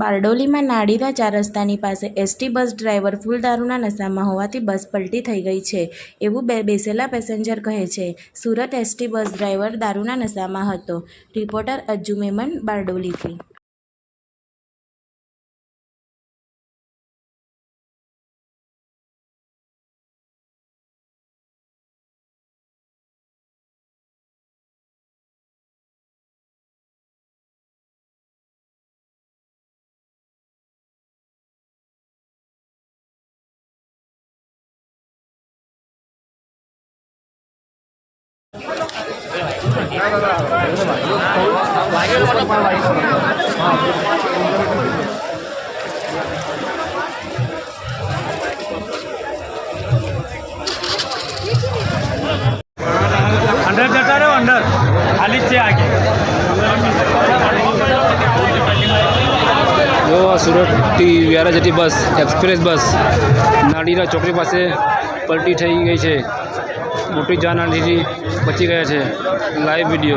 બારડોલીમાં નાડીના ચાર રસ્તાની પાસે એસટી બસ ડ્રાઈવર ફૂલ દારૂના નશામાં હોવાથી બસ પલટી થઈ ગઈ છે એવું બે બેસેલા પેસેન્જર કહે છે સુરત એસટી બસ ડ્રાઈવર દારૂના નશામાં હતો રિપોર્ટર અજ્જુ મેમન બારડોલીથી ના ના ના લાગે મતલબ વાઈસ હા અંદર અંદર ખાલી છે આગળ એવા સુરત ટી વ્યારાટી બસ એક્સપ્રેસ બસ નાડીરા ચોકડી પાસે પલટી થઈ ગઈ છે मोटी जान दीजी बची गया है लाइव विडियो